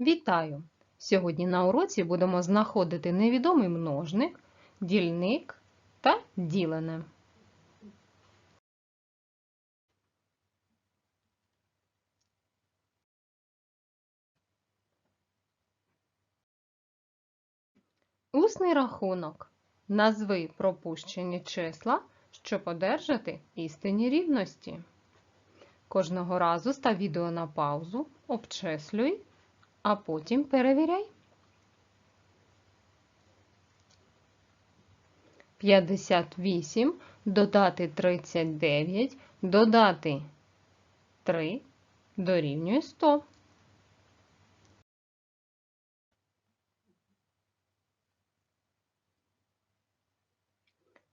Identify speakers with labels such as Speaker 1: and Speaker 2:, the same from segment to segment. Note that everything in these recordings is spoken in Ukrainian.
Speaker 1: Вітаю! Сьогодні на уроці будемо знаходити невідомий множник, дільник та ділене. Усний рахунок. Назви пропущені числа, щоб одержати істинні рівності. Кожного разу став відео на паузу, обчислюй, а потім перевіряй. 58 додати 39, додати 3 дорівнює 100.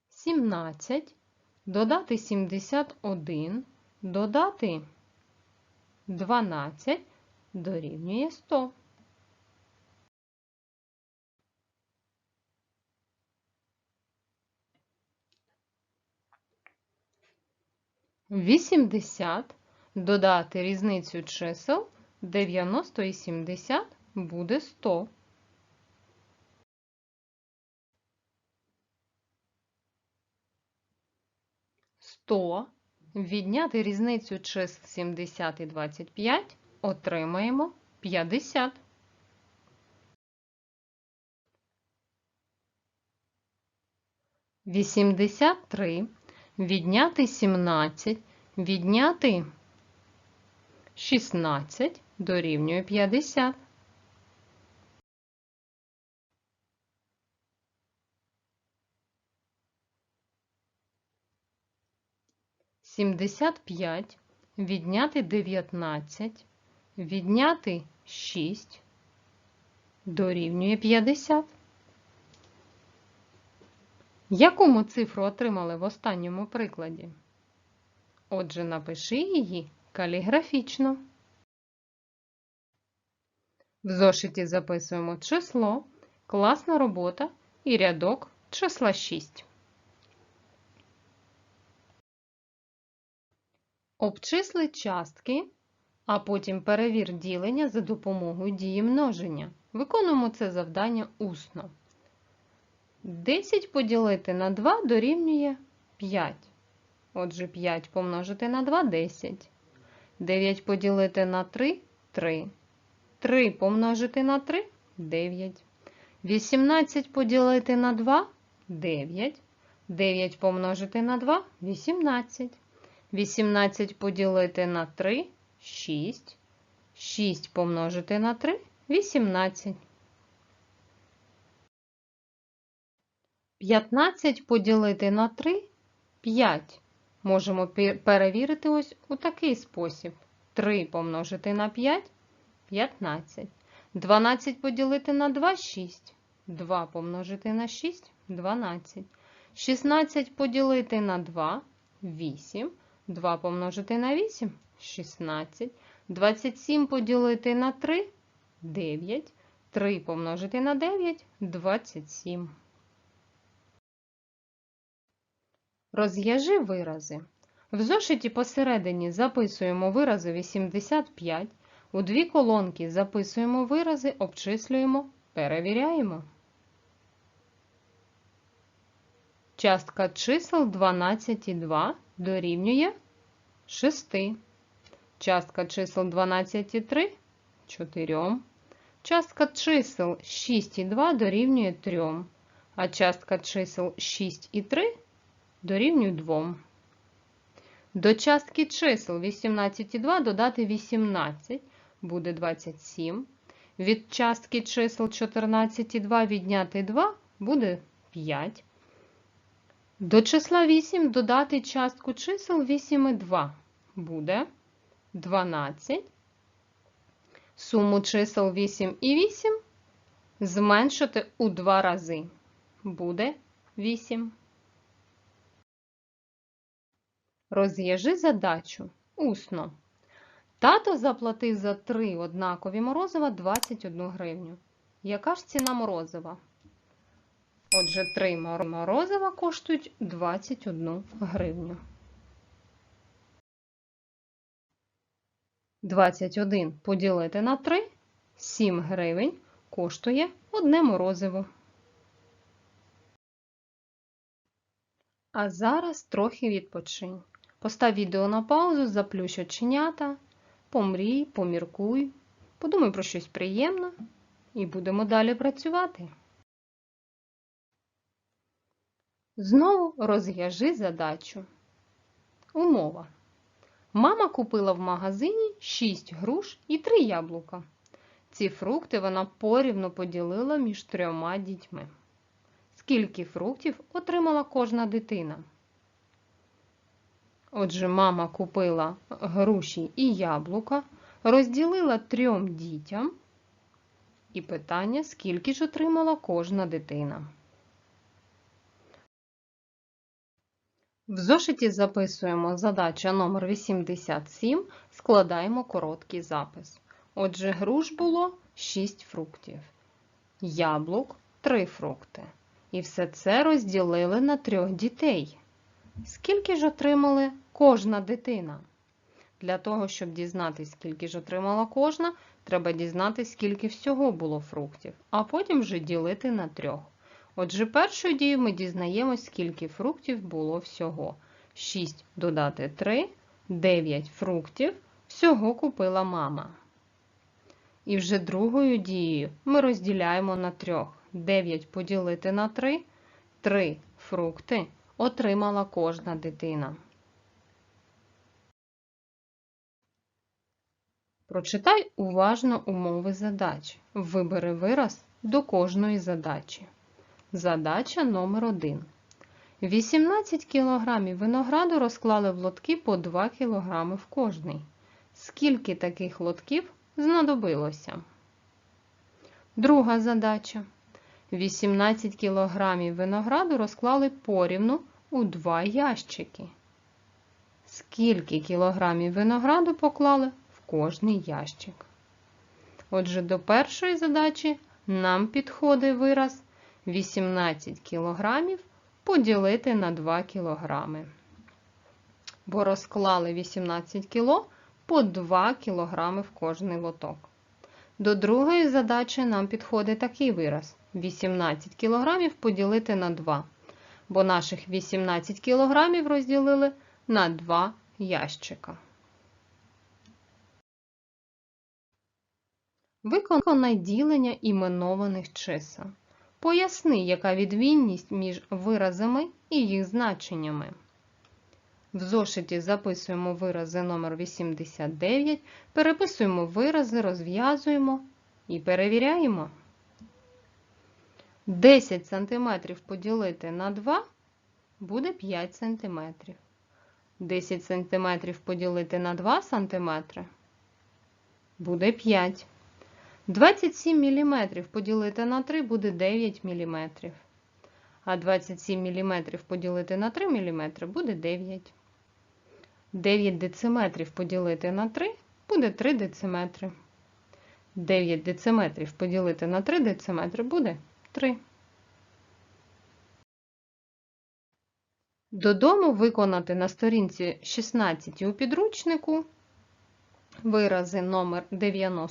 Speaker 1: Сімнадцять додати сімдесят один, додати дванадцять дорівнює сто. Вісімдесят додати різницю чисел 90 і 70 буде 100. Сто відняти різницю чисел 70 і 25 отримаємо 50. Вісімдесят три. Відняти 17, відняти 16 дорівнює 50. Сімдесят п'ять. Відняти 19, відняти 6 дорівнює 50. Яку ми цифру отримали в останньому прикладі? Отже, напиши її каліграфічно. В зошиті записуємо число, класна робота і рядок числа 6. Обчисли частки, а потім перевір ділення за допомогою дії множення. Виконуємо це завдання усно. 10 поділити на 2 дорівнює 5. Отже, 5 помножити на 2 – 10. 9 поділити на 3 – 3. 3 помножити на 3 – 9. 18 поділити на 2 – 9. 9 помножити на 2 – 18. 18 поділити на 3 – 6. 6 помножити на 3 – 18. 15 поділити на 3 – 5. Можемо перевірити ось у такий спосіб. 3 помножити на 5 – 15. 12 поділити на 2 – 6. 2 помножити на 6 – 12. 16 поділити на 2 – 8. 2 помножити на 8 – 16. 27 поділити на 3 – 9. 3 помножити на 9 – 27. Розв'яжи вирази. В зошиті посередині записуємо вирази 85, у дві колонки записуємо вирази, обчислюємо, перевіряємо. Частка чисел 12 і 2 дорівнює 6. Частка чисел 12 і 3 – 4. Частка чисел 6 і 2 дорівнює 3, а частка чисел 6 і 3 дорівнює 2. До частки чисел 18 і 2 додати 18 буде 27. Від частки чисел 14 і 2 відняти 2 буде 5. До числа 8 додати частку чисел 8 і 2 буде 12. Суму чисел 8 і 8 зменшити у 2 рази. Буде 8. Розв'яжи задачу усно. Тато заплатив за 3 однакові морозива 21 гривню. Яка ж ціна морозива? Отже, 3 морозива коштують 21 гривню. 21 поділити на 3 7 гривень коштує одне морозиво. А зараз трохи відпочинь. Постав відео на паузу, заплющ оченята, помрій, поміркуй, подумай про щось приємне і будемо далі працювати. Знову розв'яжи задачу. Умова. Мама купила в магазині 6 груш і 3 яблука. Ці фрукти вона порівну поділила між трьома дітьми. Скільки фруктів отримала кожна дитина? Отже, мама купила груші і яблука, розділила трьом дітям. І питання, скільки ж отримала кожна дитина. В зошиті записуємо задача номер 87, складаємо короткий запис. Отже, груш було 6 фруктів, яблук 3 фрукти. І все це розділили на трьох дітей. Скільки ж отримали кожна дитина? Для того, щоб дізнатися, скільки ж отримала кожна, треба дізнатися, скільки всього було фруктів, а потім вже ділити на трьох. Отже, першою дією ми дізнаємось, скільки фруктів було всього. 6 додати 3, 9 фруктів всього купила мама. І вже другою дією ми розділяємо на трьох. 9 поділити на 3, 3 фрукти отримала кожна дитина. Прочитай уважно умови задач. Вибери вираз до кожної задачі. Задача номер 1. 18 кг винограду розклали в лотки по 2 кг в кожний. Скільки таких лотків знадобилося? Друга задача. 18 кг винограду розклали порівну у два ящики. Скільки кілограмів винограду поклали в кожний ящик? Отже, до першої задачі нам підходить вираз 18 кілограмів поділити на 2 кілограми. Бо розклали 18 кіло по 2 кілограми в кожний лоток. До другої задачі нам підходить такий вираз: 18 кілограмів поділити на 2. Бо наших 18 кілограмів розділили на 2 ящика. Виконай ділення іменованих чисел. Поясни, яка відмінність між виразами і їх значеннями. В зошиті записуємо вирази номер 89, переписуємо вирази, розв'язуємо і перевіряємо. 10 см поділити на 2 буде 5 см. 10 см поділити на 2 см буде 5 27 мм поділити на 3 буде 9 мм. А 27 мм поділити на 3 мм буде 9. 9 дециметрів поділити на 3 буде 3 дециметри. 9 дециметрів поділити на 3 дециметри буде 3. Додому виконати на сторінці 16 у підручнику вирази номер 91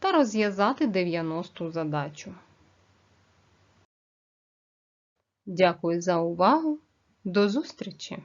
Speaker 1: та розв'язати 90 задачу. Дякую за увагу. До зустрічі!